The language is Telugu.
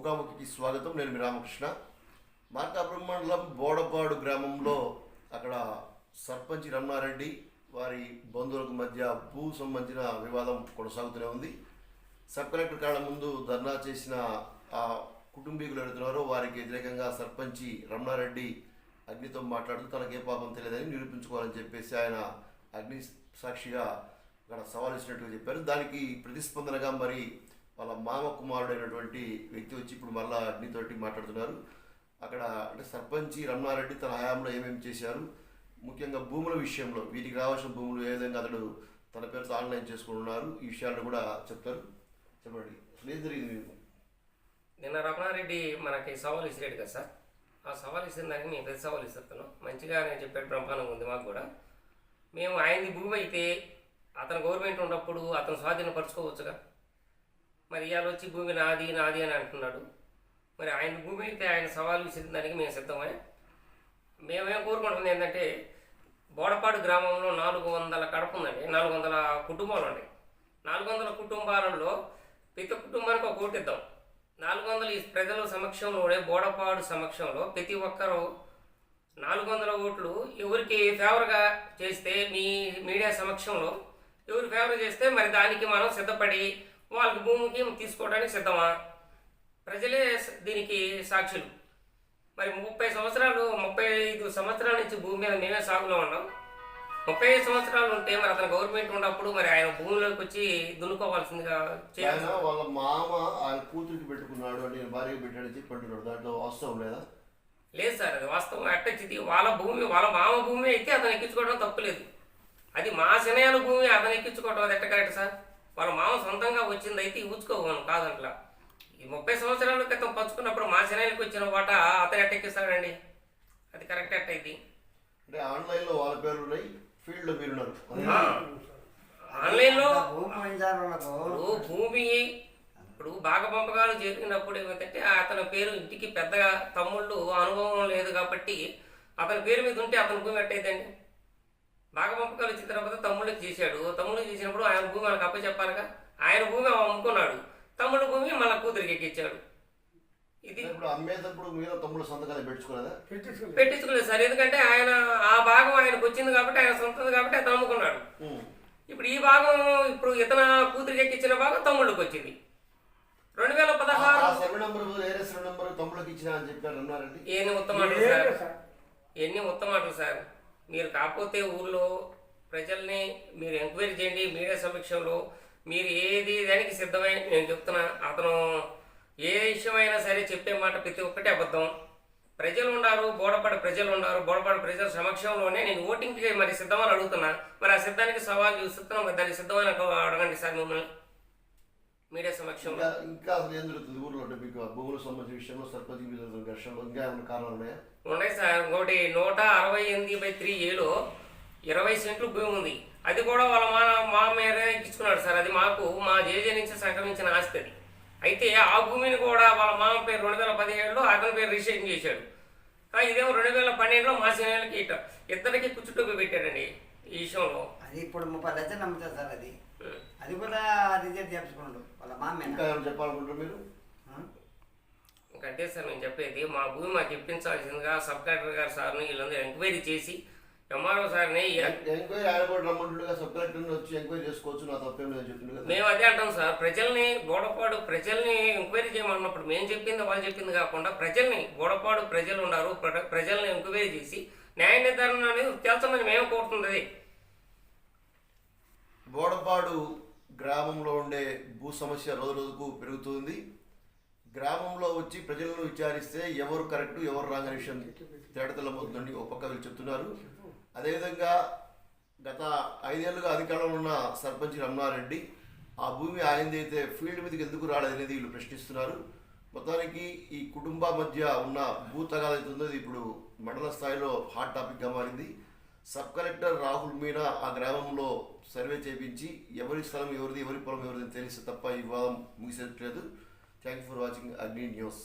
ముఖాముఖికి స్వాగతం. నేను మీ రామకృష్ణ. మార్కాపురం మండలం బోడపాడు గ్రామంలో అక్కడ సర్పంచ్ రమణారెడ్డి వారి బంధువులకు మధ్య భూ సంబంధించిన వివాదం కొనసాగుతూనే ఉంది. సబ్ కలెక్టర్ కాళ్ళ ముందు ధర్నా చేసిన ఆ కుటుంబీకులు ఎడుతున్నారో వారికి వ్యతిరేకంగా సర్పంచి రమణారెడ్డి అగ్నితో మాట్లాడుతూ తనకే పాపం తెలియదని నిరూపించుకోవాలని చెప్పేసి ఆయన అగ్ని సాక్షిగా అక్కడ సవాల్ ఇచ్చినట్టుగా చెప్పారు. దానికి ప్రతిస్పందనగా మరి వాళ్ళ మామ కుమారుడైనటువంటి వ్యక్తి వచ్చి ఇప్పుడు మళ్ళా అగ్నితోటి మాట్లాడుతున్నారు. అక్కడ అంటే సర్పంచి రమణారెడ్డి తన హయాంలో ఏమేమి చేశారు? ముఖ్యంగా భూముల విషయంలో వీటికి రావాల్సిన భూములు ఏ విధంగా అతడు తన పేరుతో ఆన్లైన్ చేసుకుంటున్నారు ఈ విషయాలను కూడా చెప్తారు. చెప్పండి. అసలు ఏం జరిగింది మీకు నిన్న రమణారెడ్డి మనకి సవాల్ ఇసిరాడు కదా సార్. ఆ సవాల్ ఇచ్చిన దానికి మేము పెద్ద సవాల్ ఇస్తున్నాం మంచిగా నేను చెప్పాడు బ్రహ్మాండంగా ఉంది మాకు కూడా. మేము ఆయనది భూమి అయితే అతను గవర్నమెంట్ ఉన్నప్పుడు అతను స్వాధీనపరచుకోవచ్చుగా మరి ఇవాళ వచ్చి భూమి నాది నాది అని అంటున్నాడు. మరి ఆయన భూమి అయితే ఆయన సవాలు విసిరిన దానికి మేము సిద్ధమే. మేమేం కోరుకుంటుంది ఏంటంటే బోడపాడు గ్రామంలో నాలుగు వందల కడప ఉందండి. నాలుగు వందల కుటుంబాలు ఉన్నాయి నాలుగు వందల కుటుంబాలలో ప్రతి కుటుంబానికి ఒక ఓటు ఇద్దాం. నాలుగు వందల ఈ ప్రజల సమక్షంలోనే బోడపాడు సమక్షంలో ప్రతి ఒక్కరూ నాలుగు వందల ఓట్లు ఎవరికి ఫేవర్గా చేస్తే మీ మీడియా సమక్షంలో ఎవరు ఫేవర్ చేస్తే మరి దానికి మనం సిద్ధపడి వాళ్ళకి భూమికి తీసుకోవడానికి సిద్ధమా? ప్రజలే దీనికి సాక్షులు. మరి ముప్పై సంవత్సరాలు ముప్పై ఐదు సంవత్సరాల నుంచి భూమి మీద మేమే సాగులో ఉన్నాం. ముప్పై ఐదు సంవత్సరాలు ఉంటే మరి అతను గవర్నమెంట్ ఉన్నప్పుడు మరి ఆయన భూమిలోకి వచ్చి దున్నుకోవాల్సిందిగా చేయాలి. వాళ్ళ మామ ఆయన కూతురికి పెట్టుకున్నాడు అంటే నేను భార్యకి పెట్టాడని చెప్పి అంటున్నాడు. దాంట్లో వాస్తవం లేదా? లేదు సార్ అది వాస్తవం. అట్టచ్చిది వాళ్ళ భూమి వాళ్ళ మామ భూమి అయితే అతను ఎక్కించుకోవడం తప్పులేదు అది మా శనయాల భూమి అతను ఎక్కించుకోవడం అది ఎట్ట కరెక్ట్ సార్? వాళ్ళ మామ సొంతంగా వచ్చింది అయితే ఇవ్వుకోవాలి కాదంట్లా ఈ ముప్పై సంవత్సరాల క్రితం పంచుకున్నప్పుడు మా శనయాలకు వచ్చిన వాట అతను ఎట్ట ఎక్కిస్తాడండి అది కరెక్ట్ ఎట్ట ఇది. అంటే ఆన్లైన్లో వాళ్ళ పేర్లు ఉన్నాయి ఫీల్డ్లో మీరున్నారు ఆన్లైన్లో భూమి ఇప్పుడు భూమి ఇప్పుడు బాగా పంపకాలు జరిగినప్పుడు ఏమిటంటే అతని పేరు ఇంటికి పెద్దగా తమ్ముళ్ళు అనుభవం లేదు కాబట్టి అతని పేరు మీద ఉంటే అతని భూమి ఎట్టయిద్దండి బాగా పంపకాలు వచ్చిన తర్వాత తమ్ముళ్ళకి చేశాడు. తమ్ముళ్ళకి చేసినప్పుడు ఆయన భూమి మనకు అప్పచెప్పాలిగా ఆయన భూమి అమ్ముకున్నాడు. తమ్ముడు భూమి మళ్ళీ కూతురికి ఎక్కించాడు ఇది ఇప్పుడు అమ్మేటప్పుడు మీద తమ్ముడు సంతకాలు పెట్టుకోలేదా? పెట్టించుకోలేదు సార్. ఎందుకంటే ఆయన ఆ భాగం ఆయనకు వచ్చింది కాబట్టి ఆయన సొంతది కాబట్టి అతను అమ్ముకున్నాడు. ఇప్పుడు ఈ భాగం ఇప్పుడు ఇతన కూతురికి ఎక్కించిన భాగం తమ్ముళ్ళకి వచ్చింది. రెండు వేల పదహారు ఇచ్చిన ఎన్ని ఉత్తమాటలు సార్. ఎన్ని ఉత్తమాటలు సార్? మీరు కాకపోతే ఊళ్ళో ప్రజల్ని మీరు ఎంక్వైరీ చేయండి మీడియా సమీక్షంలో. మీరు ఏది దానికి సిద్ధమై నేను చెప్తున్నా అతను ఏ విషయమైనా సరే చెప్పే మాట ప్రతి ఒక్కటి అబద్ధం. ప్రజలు ఉన్నారు బోడపాడు ప్రజలు ఉన్నారు బోడపాడు ప్రజల సమక్షంలోనే నేను ఓటింగ్కి మరి సిద్ధమని అడుగుతున్నా. మరి ఆ సిద్ధానికి సవాల్ చూస్తున్నాం మరి దానికి సిద్ధమని అడగండి సార్ మిమ్మల్ని. మీడియా సమక్షంలో. ఇంకా అసలు ఏం జరుగుతుంది ఊర్లో అంటే మీకు భూములకు సంబంధించిన విషయంలో సర్పంచ్ మీద ఘర్షణలు ఇంకా ఏమైనా కారణాలు ఉన్నాయా? ఉన్నాయి సార్. ఇంకోటి నూట అరవై ఎనిమిది బై త్రీ ఏలో ఇరవై సెంట్లు భూమి ఉంది. అది కూడా వాళ్ళ మా మా మీద ఇచ్చుకున్నాడు సార్. అది మాకు మా జేజే నుంచి సంక్రమించిన ఆస్తి అది అయితే ఆ భూమిని కూడా వాళ్ళ మామ పేరు రెండు వేల పదిహేడులో అతని పేరు రిజిస్ట్రేషన్ చేశాడు. ఇదేమో రెండు వేల పన్నెండులో మా సీనియర్లకి ఇద్దరికి కుచ్చుటూపి పెట్టాడండి. ఈ విషయంలో అది ఇప్పుడు ముప్పై లక్షలు నమ్ముతారు సార్ అది. అది కూడా రిజెక్ట్ చేపించుకున్నాడు వాళ్ళ ఇంకా మామేనా ఏమైనా చెప్పాలనుకుంటారు మీరు? ఇంకా అంతే సార్ నేను చెప్పేది మా భూమి మాకు ఇప్పించాల్సిందిగా సబ్ కలెక్టర్ గారు సార్ని వీళ్ళందరూ ఎంక్వైరీ చేసి ఎంఆర్ఓ సార్ని ఎంక్వైరీ కూడా రమ్మంటుండగా సబ్ వచ్చి ఎంక్వైరీ చేసుకోవచ్చు నా తప్పేం లేదు చెప్తుండే కదా మేము అదే అంటాం సార్ ప్రజల్ని గోడపాడు ప్రజల్ని ఎంక్వైరీ చేయమన్నప్పుడు మేము చెప్పింది వాళ్ళు చెప్పింది కాకుండా ప్రజల్ని గోడపాడు ప్రజలు ఉన్నారు ప్ర- ప్రజల్ని ఎంక్వైరీ చేసి న్యాయ నిర్ధారణ అనేది తేల్చమని మేము కోరుతున్నది బోడపాడు గ్రామంలో ఉండే భూ సమస్య రోజు రోజుకు పెరుగుతుంది. గ్రామంలో వచ్చి ప్రజలను విచారిస్తే ఎవరు కరెక్ట్ ఎవరు రాంగ్ అనే విషయం తేడతెల్లమవుతుందని ఒక పక్క వీళ్ళు చెప్తున్నారు. అదేవిధంగా గత ఐదేళ్ళుగా అధికారంలో ఉన్న సర్పంచ్ రమణారెడ్డి ఆ భూమి ఆయనది అయితే ఫీల్డ్ మీదకి ఎందుకు రాలేదనేది వీళ్ళు ప్రశ్నిస్తున్నారు. మొత్తానికి ఈ కుటుంబ మధ్య ఉన్న భూతగాలు తగాదా అయితే ఇప్పుడు మండల స్థాయిలో హాట్ టాపిక్గా మారింది. సబ్ కలెక్టర్ రాహుల్ మీనా ఆ గ్రామంలో సర్వే చేపించి ఎవరి స్థలం ఎవరిది ఎవరి పొలం ఎవరిది తెలిసి తెలిస్తే తప్ప ఈ వివాదం ముగిసేట్లేదు thank you for watching Agni news